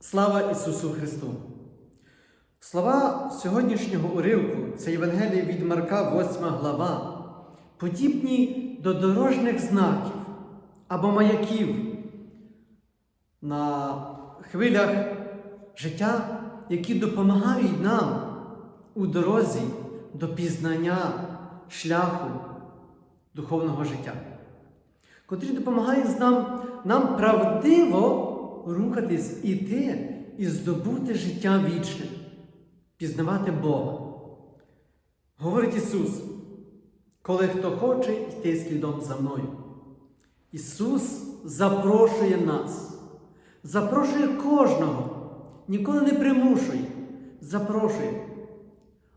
Слава Ісусу Христу! Слова сьогоднішнього уривку це Євангеліє від Марка, 8 глава, подібні до дорожніх знаків або маяків на хвилях життя, які допомагають нам у дорозі до пізнання шляху духовного життя, котрі допомагають нам, нам правдиво рухатись, іти і здобути життя вічне, пізнавати Бога. Говорить Ісус, коли хто хоче йти слідом за мною. Ісус запрошує нас, запрошує кожного, ніколи не примушує, запрошує.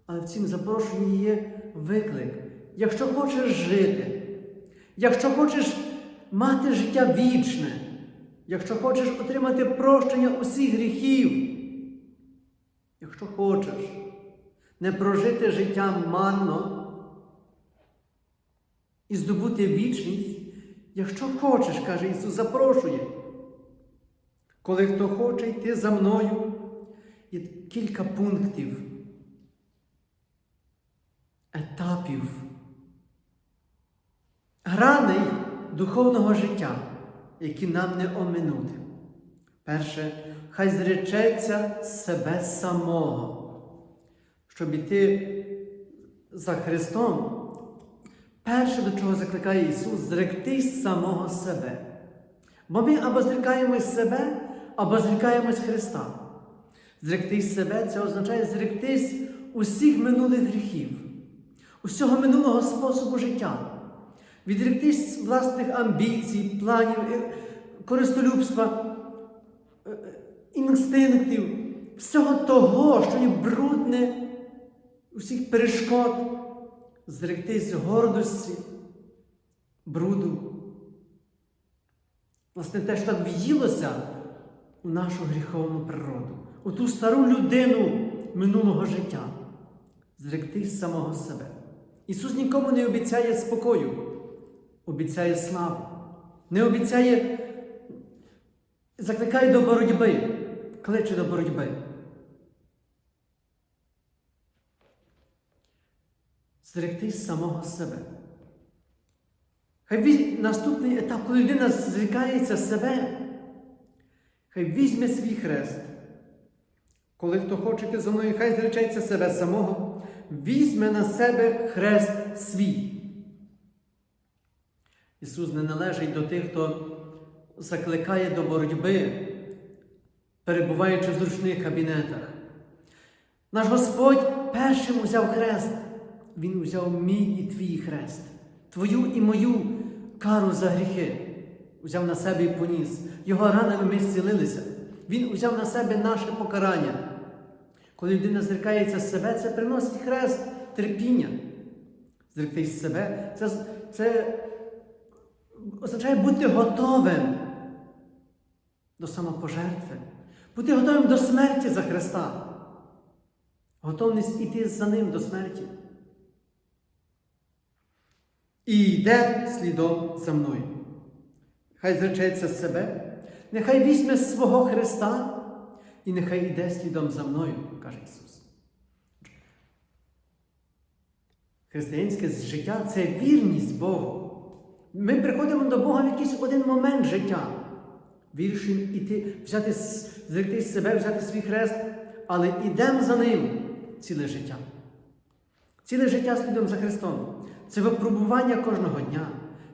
Але в цім запрошенні є виклик. Якщо хочеш жити, якщо хочеш мати життя вічне, якщо хочеш отримати прощення усіх гріхів, якщо хочеш не прожити життя марно і здобути вічність, якщо хочеш, каже Ісус, запрошує. Коли хто хоче йти за мною, є кілька пунктів, етапів, граней духовного життя, які нам не оминути. Перше, хай зречеться себе самого, щоб іти за Христом. Перше, до чого закликає Ісус, зректись самого себе. Бо ми або зрікаємось себе, або зрікаємось Христа. Зректись себе це означає зректись усіх минулих гріхів, усього минулого способу життя, відректись власних амбіцій, планів, е, користолюбства, е, інстинктів, всього того, що є брудне, усіх перешкод, зректись гордості, бруду. Власне, те, що так в'їлося у нашу гріховну природу, у ту стару людину минулого життя, зректись самого себе. Ісус нікому не обіцяє спокою, обіцяє славу, не обіцяє, закликає до боротьби, кличе до боротьби. Зректись самого себе. Хай візь... наступний етап, коли людина зрікається себе, хай візьме свій хрест. Коли хто хоче за мною, хай зречеться себе самого, візьме на себе хрест свій. Ісус не належить до тих, хто закликає до боротьби, перебуваючи в зручних кабінетах. Наш Господь першим узяв хрест. Він узяв мій і твій хрест, твою і мою кару за гріхи. Узяв на себе і поніс. Його ранами ми зцілилися. Він узяв на себе наше покарання. Коли людина зрікається з себе, це приносить хрест терпіння. Зректись з себе, це, це означає бути готовим до самопожертви, бути готовим до смерті за Христа. Готовність іти за Ним до смерті. І йде слідом за мною. Хай зречеться з себе, нехай візьме свого Христа і нехай йде слідом за мною, каже Ісус. Християнське життя це вірність Богу. Ми приходимо до Бога в якийсь один момент життя. Віршим іти, взяти, зректи з себе, взяти свій хрест, але йдемо за ним ціле життя. Ціле життя слідом за Христом. Це випробування кожного дня,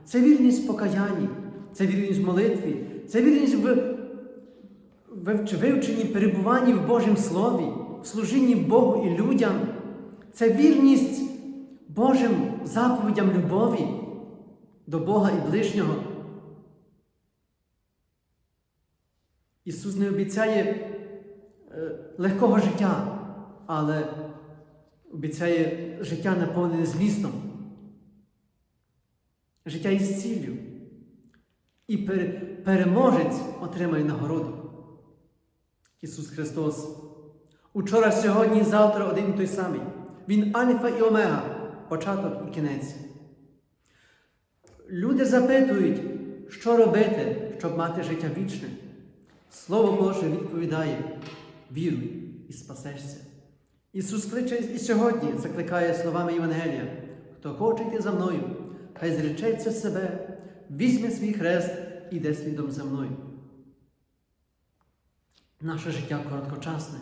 це вірність в покаянні, це вірність в молитві, це вірність в вивченні, перебуванні в Божому Слові, в служінні Богу і людям. Це вірність Божим заповідям любові до Бога і ближнього. Ісус не обіцяє е, легкого життя, але обіцяє життя наповнене змістом життя із ціллю. І переможець отримає нагороду. Ісус Христос. Учора, сьогодні і завтра один і той самий. Він Альфа і Омега, початок і кінець. Люди запитують, що робити, щоб мати життя вічне. Слово Боже відповідає: віруй і спасешся. Ісус кличе і сьогодні закликає словами Євангелія: хто хоче йти за мною, хай зречеться себе, візьме свій хрест і йде слідом за мною. Наше життя короткочасне.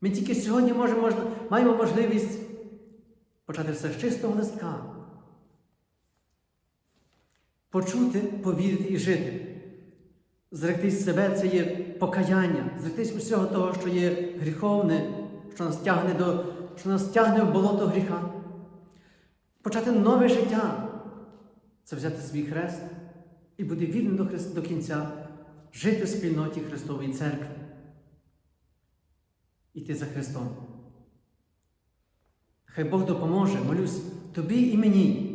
Ми тільки сьогодні можемо, маємо можливість почати все з чистого листка. Почути, повірити і жити. Зректись себе це є покаяння, зректись усього того, що є гріховне, що нас тягне, до, що нас тягне в болото гріха. Почати нове життя це взяти свій хрест і бути вірним до, Христ, до кінця, жити в спільноті Христової Церкви. Іти за Христом. Хай Бог допоможе, молюсь тобі і мені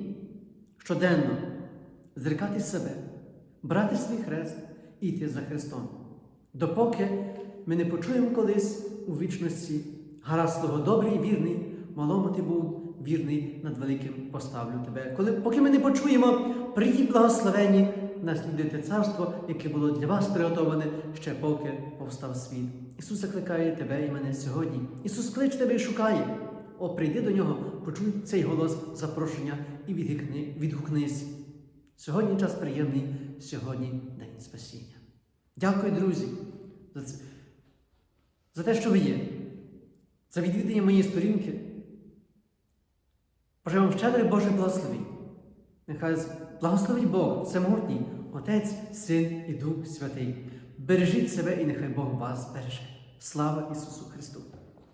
щоденно зрікати себе, брати свій хрест і йти за Христом. Допоки ми не почуємо колись у вічності гаразд добрий і вірний, малому ти був вірний над великим поставлю тебе. Коли, поки ми не почуємо, приїдь благословені, наслідуйте царство, яке було для вас приготоване ще поки повстав світ. Ісус закликає тебе і мене сьогодні. Ісус кличе тебе і шукає. О, прийди до нього, почуй цей голос запрошення і відгукни, відгукнись. Сьогодні час приємний, сьогодні день спасіння. Дякую, друзі, за, це, за те, що ви є, за відвідання моєї сторінки. Бажаю вам щедрий Божий благословень. Нехай благословить Бог, всемогутній, Отець, Син і Дух Святий. Бережіть себе і нехай Бог вас береже. Слава Ісусу Христу!